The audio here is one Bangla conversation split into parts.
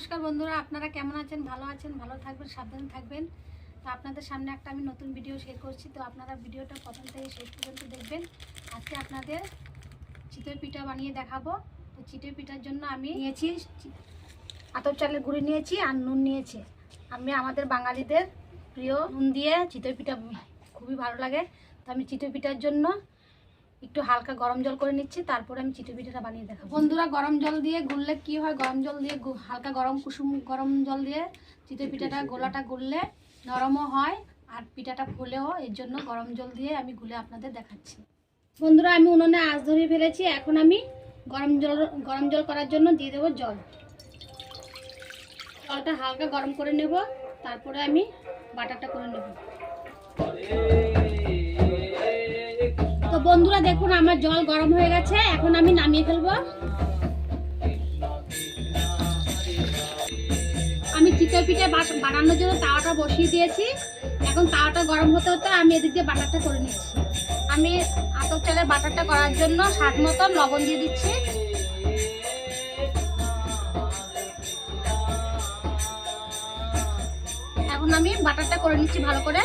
নমস্কার বন্ধুরা, আপনারা কেমন আছেন? ভালো আছেন, ভালো থাকবেন, সাবধানে থাকবেন। তো আপনাদের সামনে একটা আমি নতুন ভিডিও শেয়ার করছি। তো আপনারা ভিডিওটা প্রথম থেকে শেষ পর্যন্ত দেখবেন। আজকে আপনাদের চিতই পিঠা বানিয়ে দেখাবো। তো চিতই পিঠার জন্য আমি নিয়েছি আতপ চালের গুঁড়ি নিয়েছি আর নুন নিয়েছি। আমি আমাদের বাঙালিদের প্রিয় নুন দিয়ে চিতই পিঠা, খুবই ভালো লাগে। তো আমি চিতই পিঠার জন্য একটু হালকা গরম জল করে নিচ্ছি তারপরে আমি চিতই পিঠাটা বানিয়ে দেখাবো। বন্ধুরা গরম জল দিয়ে গুললে কি হয়? গরম জল দিয়ে গু- হালকা গরম কুসুম গরম জল দিয়ে চিতই পিঠাটা গোলাটা গুললে নরমও হয় আর পিঠাটা ফুলেও এর জন্য গরম জল দিয়ে আমি গুলে আপনাদের দেখাচ্ছি। বন্ধুরা আমি উনুনে আঁচ ধরিয়ে ফেলেছি এখন আমি গরম জল গরম জল করার জন্য দিয়ে দেবো জল। জলটা হালকা গরম করে নেব তারপরে আমি বাটারটা করে নেব। বন্ধুরা দেখুন, আমার জল গরম হয়ে গেছে, এখন আমি নামিয়ে ফেলব। আমি চিতই পিঠে বানানোর জন্য তাওয়াটা বসিয়ে দিয়েছি। এখন তাওয়াটা গরম হতে হতে আমি এদিক দিয়ে বাটারটা করে নিচ্ছি। আমি আতপ চালের বাটারটা করার জন্য স্বাদ মতো লবণ দিয়ে দিচ্ছি। এখন আমি বাটারটা করে নিচ্ছি ভালো করে।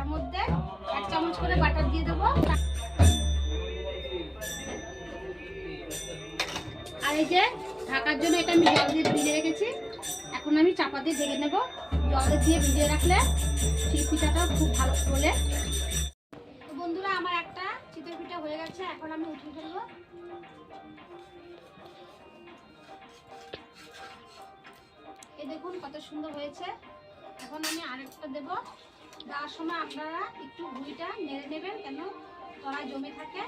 তাওয়ার মধ্যে এক চামচ করে বাটার দিয়ে দেবো। আর এই যে ঢাকার জন্য এটা আমি জল দিয়ে ভিজে রেখেছি। এখন আমি চাপা দিয়ে ঢেকে নেব। জল দিয়ে ভিজিয়ে রাখলে সেই পিঠাটা খুব ভালো চলে তো বন্ধুরা, আমার একটা চিতই পিঠা হয়ে গেছে। এখন আমি উঠিয়ে ফেলব। এই দেখুন কত সুন্দর হয়েছে। এখন আমি আরেকটা দেব। দেওয়ার সময় আপনারা একটু ঘুড়িটা নেড়ে নেবেন কেন? তলায় জমে থাকে।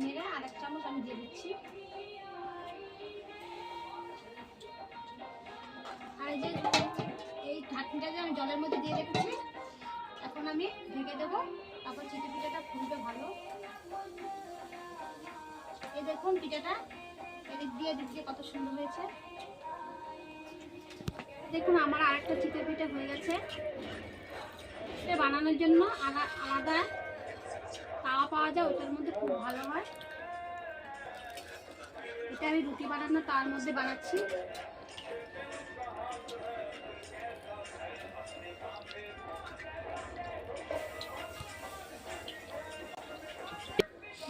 নেড়ে আরেক চামচ আমি দিয়ে দিচ্ছি। আর এই যে এই ঢাকনিটা যে আমি জলের মধ্যে দিয়ে রেখেছি, এখন আমি ঢেকে দেবো। তারপর চিটি পিঠাটা ফুলবে ভালো। এই দেখুন পিঠাটা। এদিক দিয়ে এদিক দিয়ে কত সুন্দর হয়েছে। দেখুন, আমার আরেকটা চিতই পিঠা হয়ে গেছে। এটা বানানোর জন্য আলা- আলাদা তাওয়া পাওয়া যায় ওটার মধ্যে খুব ভালো হয়। এটা আমি রুটি বানানো, তার মধ্যে বানাচ্ছি।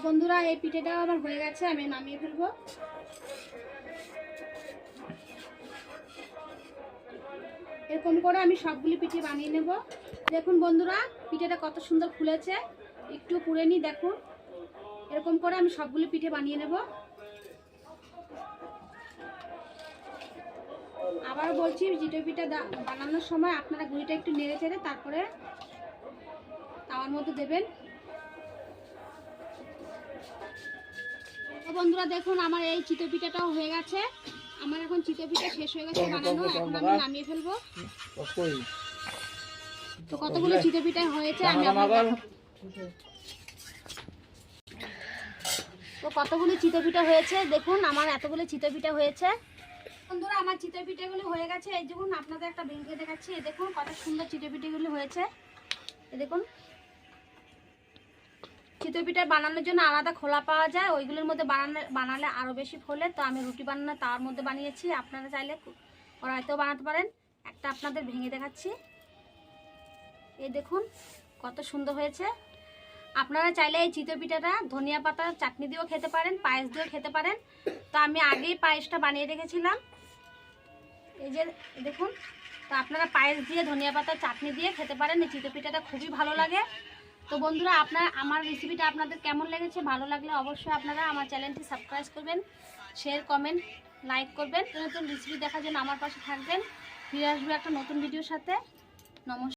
বন্ধুরা, এই পিঠেটাও আমার হয়ে গেছে, আমি নামিয়ে ফেলব। এরকম করে আমি সবগুলি পিঠে বানিয়ে নেব। দেখুন বন্ধুরা পিঠেটা কত সুন্দর ফুলেছে। একটু পুড়ে নি দেখুন। এরকম করে আমি সবগুলি পিঠে বানিয়ে নেব। আবার বলছি জিটো পিঠা বানানোর সময় আপনারা গুঁড়িটা একটু নেড়ে চেড়ে তারপরে তাওয়ার মধ্যে দেবেন। বন্ধুরা দেখুন আমার এই চিতো পিঠাটাও হয়ে গেছে। আমার এখন চিতই পিঠা শেষ হয়ে গেছে বানানো। এখন আমি নামিয়ে ফেলব। তো কতগুলো চিতই পিঠা হয়েছে আমি আপনাদের তো কতগুলো চিতই পিঠা হয়েছে? দেখুন আমার এতগুলো চিতই পিঠা হয়েছে। বন্ধুরা আমার চিতই পিঠাগুলো হয়ে গেছে। এই দেখুন আপনাদের একটা ভেঙে দেখাচ্ছি। এই দেখুন কত সুন্দর চিতই পিঠাগুলো হয়েছে। এই দেখুন চিতই পিঠা বানানোর জন্য আলাদা খোলা পাওয়া যায়। ওইগুলোর মধ্যে বানালে বানালে আরও বেশি ফোলে। তো আমি রুটি বানানো তার মধ্যে বানিয়েছি। আপনারা চাইলে কড়াইতেও বানাতে পারেন। একটা আপনাদের ভেঙে দেখাচ্ছি। এই দেখুন, কত সুন্দর হয়েছে। আপনারা চাইলে এই চিতই পিঠাটা, ধনিয়া পাতা, চাটনি দিয়েও খেতে পারেন, পায়েস দিয়েও খেতে পারেন। তো আমি আগেই পায়েসটা বানিয়ে রেখেছিলাম। এই যে, দেখুন, তো আপনারা পায়েস দিয়ে, ধনিয়া পাতা, চাটনি দিয়ে খেতে পারেন। এই চিতই পিঠাটা খুবই ভালো লাগে। তো বন্ধুরা, আপনার, আমার রেসিপিটা আপনাদের কেমন লেগেছে, ভালো লাগলে অবশ্যই আপনারা আমার চ্যানেলটি সাবস্ক্রাইব করবেন শেয়ার কমেন্ট লাইক করবেন। নতুন রেসিপি দেখার জন্য আমার পাশে থাকবেন। ফিরে আসবে একটা নতুন ভিডিওর সাথে। নমস্কার।